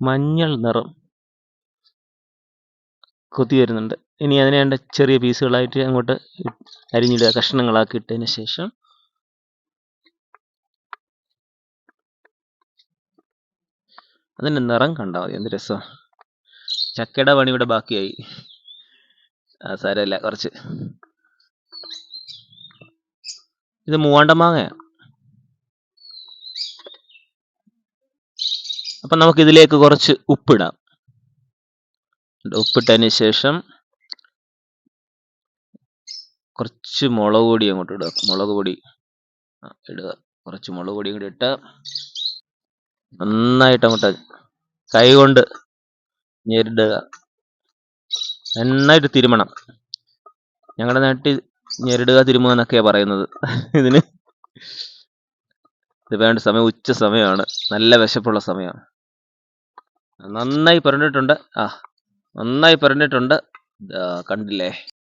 മഞ്ഞൾ നിറം കൊത്തി വരുന്നുണ്ട്. ഇനി അതിനെ വേണ്ട ചെറിയ പീസുകളായിട്ട് അങ്ങോട്ട് അരിഞ്ഞിടുക. കഷ്ണങ്ങളാക്കി ഇട്ടതിന് ശേഷം അതിന്റെ നിറം കണ്ടാൽ മതി. എന്ത് രസം ചക്കയുടെ പണി ഇവിടെ ബാക്കിയായി. ആ സാരമില്ല. കുറച്ച്. ഇത് മൂവാണ്ട മാങ്ങയാണ് അപ്പം നമുക്ക് ഇതിലേക്ക് കുറച്ച് ഉപ്പിടാം. ഉപ്പിട്ടതിന് ശേഷം കുറച്ച് മുളക് പൊടി അങ്ങോട്ട് ഇടുക. മുളക് പൊടി ഇടുക. കുറച്ച് മുളക് പൊടി കൂടി ഇട്ട് നന്നായിട്ട് അങ്ങോട്ട് കൈ കൊണ്ട് ഞെരിടുക. നന്നായിട്ട് തിരുമണം. ഞങ്ങളുടെ നാട്ടിൽ ഞെരിടുക തിരുമുക എന്നൊക്കെയാണ് പറയുന്നത്. ഇതിന് ഇത് വേണ്ട സമയം ഉച്ച സമയമാണ്. നല്ല വിശപ്പുള്ള സമയമാണ്. നന്നായി പുരണ്ടിട്ടുണ്ട് ആ നന്നായി പുരണ്ടിട്ടുണ്ട് ദാ കണ്ടില്ലേ?